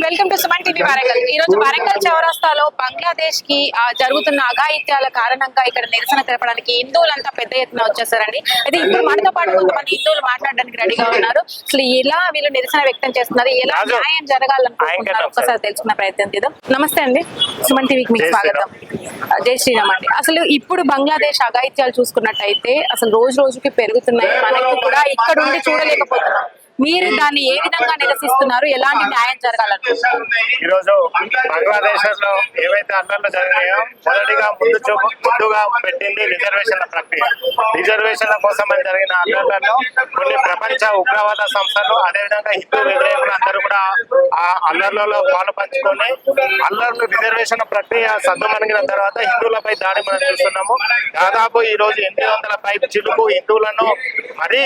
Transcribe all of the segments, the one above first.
Welcome to Suman TV Warangal. ఈ రోజు వరంగల్ చౌరస్తాలో బంగ్లాదేశ్కి జరుగుతున్న అఘాయిత్యాల కారణంగా ఇక్కడ నిరసన తెలపడానికి హిందువులంతా పెద్ద ఎత్తున వచ్చేసారండి అయితే ఇప్పుడు మనతో పాటు కొంతమంది హిందువులు మాట్లాడడానికి రెడీగా ఉన్నారు. అసలు ఎలా వీళ్ళు నిరసన వ్యక్తం చేస్తున్నారు? ఎలా న్యాయం జరగాలనుకుంటున్నారు? ఒక్కసారి తెలుసుకున్న ప్రయత్నం చేద్దాం. నమస్తే అండి. సుమన్ టీవీకి మీకు స్వాగతం. జై శ్రీరామ్ అండి. అసలు ఇప్పుడు బంగ్లాదేశ్ అఘాయిత్యాలు చూసుకున్నట్టయితే అసలు రోజు రోజుకి పెరుగుతున్నాయి. మనకి కూడా ఇక్కడ ఉండి చూడలేకపోతున్నాం. మీరు దాన్ని ఏ విధంగా నిరసిస్తున్నారు? ఎలాంటి న్యాయం జరగాలని ఈరోజు బంగ్లాదేశ్లో ఏవైతే అల్లర్లు జరిగాయో మొదటిగా ముందు చూపు ముందుగా పెట్టింది రిజర్వేషన్ల ప్రక్రియ. రిజర్వేషన్ల కోసం జరిగిన అల్లర్లలో కొన్ని ప్రపంచ ఉగ్రవాద సంస్థలు అదేవిధంగా హిందూ వ్యతిరేకులు అందరూ కూడా ఆ అల్లర్లలో పాలు పంచుకొని అల్లర్లు రిజర్వేషన్ ప్రక్రియ సద్దుమణిగిన తర్వాత హిందువులపై దాడి మనం చూస్తున్నాము. దాదాపు ఈ రోజు ఎనిమిది వందల పై చిలుకు హిందువులను మరీ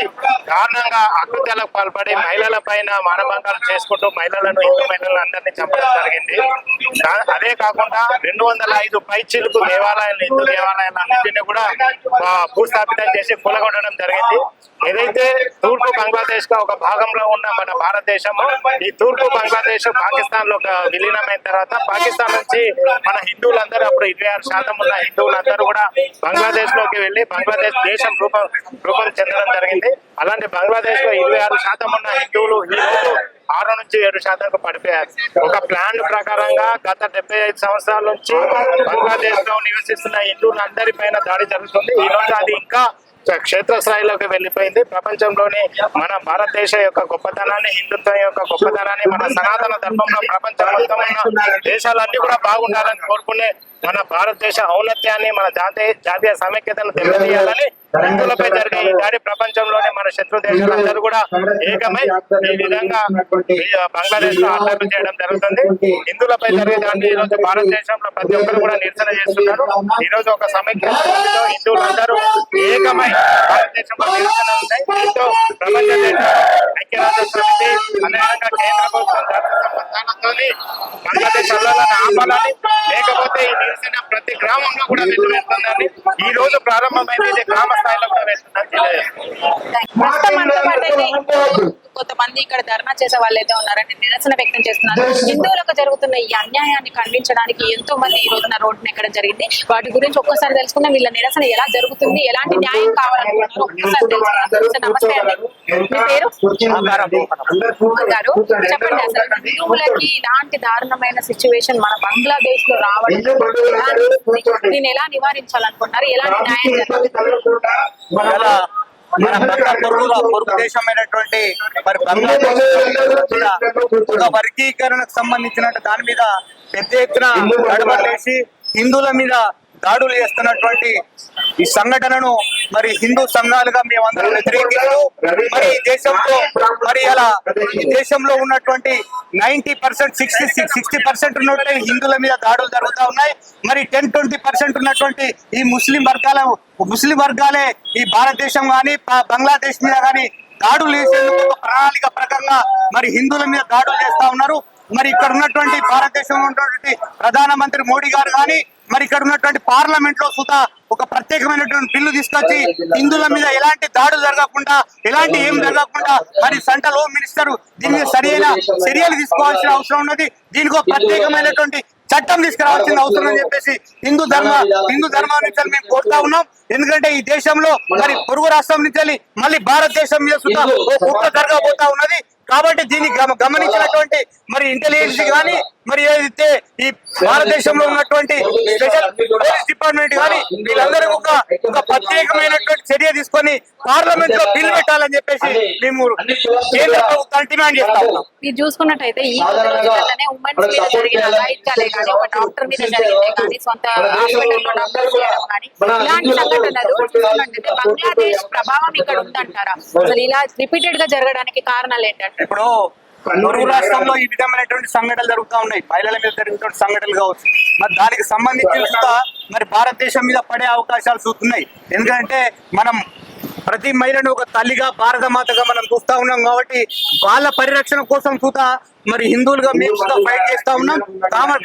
దారుణంగా అకృత్యాలకు పాల్పడి మహిళల పైన మానభంగాలు చేసుకుంటూ మహిళలను హిందూ మహిళలను అందరినీ చంపడం జరిగింది. అదే కాకుండా రెండు వందల ఐదు పై చిలుకు దేవాలయాలు హిందూ దేవాలయాలు అన్నింటినీ కూడా భూస్థాపితం చేసి కూలగొట్టడం జరిగింది. ఏదైతే తూర్పు బంగ్లాదేశ్గా ఒక భాగంలో ఉన్న మన భారతదేశము ఈ తూర్పు బంగ్లాదేశ్ పాకిస్తాన్లో విలీనమైన తర్వాత పాకిస్తాన్ నుంచి మన హిందువులందరూ అప్పుడు ఇరవై ఆరు శాతం ఉన్న హిందువులందరూ కూడా బంగ్లాదేశ్లోకి వెళ్ళి బంగ్లాదేశ్ దేశం రూపం రూపం చెందడం జరిగింది. అలాంటి బంగ్లాదేశ్లో ఇరవై ఆరు శాతం ఉన్న హిందువులు హిందువులు ఆరు నుంచి ఏడు శాతంకు పడిపోయారు. ఒక ప్లాన్ ప్రకారంగా గత డెబ్బై ఐదు సంవత్సరాల నుంచి బంగ్లాదేశ్లో నివసిస్తున్న హిందువులందరి పైన దాడి జరుగుతుంది. ఈ రోజు అది ఇంకా క్షేత్రస్థాయిలోకి వెళ్ళిపోయింది. ప్రపంచంలోని మన భారతదేశ యొక్క గొప్పతనాన్ని హిందుత్వం యొక్క గొప్పతనాన్ని మన సనాతన ధర్మంలో ప్రపంచం మొత్తం ఉన్న దేశాలన్నీ కూడా బాగుండాలని కోరుకునే మన భారతదేశ ఔన్నత్యాన్ని మన జాతీయ జాతీయ సమైక్యతను తెలియజేయాలని హిందువులపై జరిగే ఈ దాడి ప్రపంచంలోని మన శత్రు దేశాలందరూ కూడా ఏకమై ఈ విధంగా బంగ్లాదేశ్లో అల్లర్లు చేయడం జరుగుతుంది. హిందువులపై జరిగే దాడి ఈ రోజు భారతదేశంలో ప్రతి ఒక్కరు కూడా నిరసన చేస్తున్నారు. ఈ రోజు ఒక సమైక్య హిందువులందరూ ఏకమై భారతదేశంలో నిరసన ఉన్నాయి దీంతో ప్రపంచ దేశాలు ఐక్యరాజ్య సమితి అదేవిధంగా కేంద్ర ప్రభుత్వం బంగ్లాదేశ్ ఆపాలని రోజు ప్రారంభమైంది. ఇది గ్రామ స్థాయిలో కూడా తెలియజేస్తుంది కొంతమంది ఇక్కడ ధర్నా చేసే వాళ్ళు అయితే ఉన్నారండి నిరసన వ్యక్తం చేస్తున్నారు. హిందువులకు జరుగుతున్న ఈ అన్యాయాన్ని ఖండించడానికి ఎంతో మంది ఈ రోజున రోడ్డున ఎక్కడం జరిగింది. వాటి గురించి ఒక్కసారి తెలుసుకుందాం. వీళ్ళ నిరసన ఎలా జరుగుతుంది? ఎలాంటి న్యాయం కావాలనుకుంటున్నారో? ఒక్కసారి తెలుసుకుందాం. నమస్తే అండి. మీ పేరు? గారు చెప్పండి అసలు హిందువులకి ఇలాంటి దారుణమైన సిచ్యువేషన్ మన బంగ్లాదేశ్లో రావడం దీన్ని ఎలా నివారించాలనుకుంటున్నారు? ఎలాంటి న్యాయం జరగాలి ఇవాళ మన పొరుగు దేశమైనటువంటి మరి బంగ్లాదేశ్ వర్గీకరణకు సంబంధించిన దాని మీద పెద్ద ఎత్తున గడబడలేసి హిందువుల మీద దాడులు చేస్తున్నటువంటి ఈ సంఘటనను మరి హిందూ సంఘాలుగా మేమందరం వ్యతిరేకిస్తూ మరి దేశంలో మరి అలా ఈ దేశంలో ఉన్నటువంటి ninety percent sixty sixty percent ఉన్నటువంటి హిందువుల మీద దాడులు జరుగుతూ ఉన్నాయి. మరి టెన్ ట్వంటీ పర్సెంట్ ఉన్నటువంటి ఈ ముస్లిం వర్గాల ముస్లిం వర్గాలే ఈ భారతదేశం కానీ బంగ్లాదేశ్ మీద కానీ దాడులు చేసేందుకు ప్రణాళిక ప్రకారంగా మరి హిందువుల మీద దాడులు చేస్తా ఉన్నారు. మరి ఇక్కడ ఉన్నటువంటి భారతదేశంలో ఉన్నటువంటి ప్రధానమంత్రి మోడీ గారు కానీ మరి ఇక్కడ ఉన్నటువంటి పార్లమెంట్లో సుతా ఒక ప్రత్యేకమైనటువంటి బిల్లు తీసుకొచ్చి హిందువుల మీద ఎలాంటి దాడులు జరగకుండా ఎలాంటి ఏం జరగకుండా మరి సెంట్రల్ హోమ్ మినిస్టర్ దీని సరైన చర్యలు తీసుకోవాల్సిన అవసరం ఉన్నది. దీనికి ప్రత్యేకమైనటువంటి చట్టం తీసుకురావాల్సిన అవసరం అని చెప్పేసి హిందూ ధర్మ హిందూ ధర్మం నుంచి మేము కోరుతా ఉన్నాం. ఎందుకంటే ఈ దేశంలో మరి పొరుగు రాష్ట్రం నుంచి మళ్ళీ భారతదేశం మీద సుతా ఒక కుట్ర జరగబోతా ఉన్నది. కాబట్టి దీన్ని గమ- గమనించినటువంటి మరి ఇంటెలిజెన్స్ కానీ మరి ఏదైతే ఈ భారతదేశంలో ఉన్నటువంటి స్పెషల్ డిపార్ట్మెంట్ కానీ వీళ్ళందరూ ఒక ఒక ప్రత్యేకమైనటువంటి చర్య తీసుకొని పార్లమెంట్లో బిల్ పెట్టాలని చెప్పేసి మేము కేంద్ర ప్రభుత్వాన్ని డిమాండ్ చేస్తా మీరు చూసుకున్నట్టయితే ఈ కొద్ది రోజుల్లోనే ఉమెన్స్ మీద జరిగిన అఘాయిత్యాలే కానీ ఒక డాక్టర్ మీద జరిగిందే కానీ సొంత హాస్పిటల్లో డాక్టర్ చేయడం కానీ ఇలాంటి సంఘటనలు చూసుకున్నట్టయితే బంగ్లాదేశ్ ప్రభావం ఇక్కడ ఉందంటారా? అసలు ఇలా రిపీటెడ్గా జరగడానికి కారణాలు ఏంటంటే? ఇప్పుడు పొరుగు రాష్ట్రంలో ఈ విధమైనటువంటి సంఘటనలు జరుగుతూ ఉన్నాయి. మహిళల మీద జరుగుతున్న సంఘటనలు కావచ్చు. మరి దానికి సంబంధించి కూడా మరి భారతదేశం మీద పడే అవకాశాలు చూస్తున్నాయి. ఎందుకంటే మనం ప్రతి మహిళను ఒక తల్లిగా భారత మాతగా మనం చూస్తా ఉన్నాం కాబట్టి వాళ్ళ పరిరక్షణ కోసం చూతా మరి హిందువులుగా మేము కూడా ఫైట్ చేస్తా ఉన్నాం.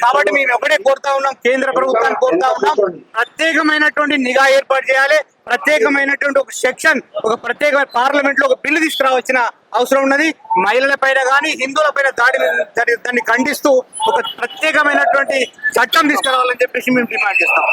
కాబట్టి మేము ఒకటే కోరుతా ఉన్నాం. కేంద్ర ప్రభుత్వాన్ని కోరుతా ఉన్నాం. ప్రత్యేకమైనటువంటి నిఘా ఏర్పాటు చేయాలి. ప్రత్యేకమైనటువంటి ఒక సెక్షన్ ఒక ప్రత్యేకమైన పార్లమెంట్లో ఒక బిల్లు తీసుకురావాల్సిన అవసరం ఉన్నది. మహిళల పైన కానీ హిందువుల పైన దాడి దాన్ని ఖండిస్తూ ఒక ప్రత్యేకమైనటువంటి చట్టం తీసుకురావాలని చెప్పేసి మేము డిమాండ్ చేస్తాం.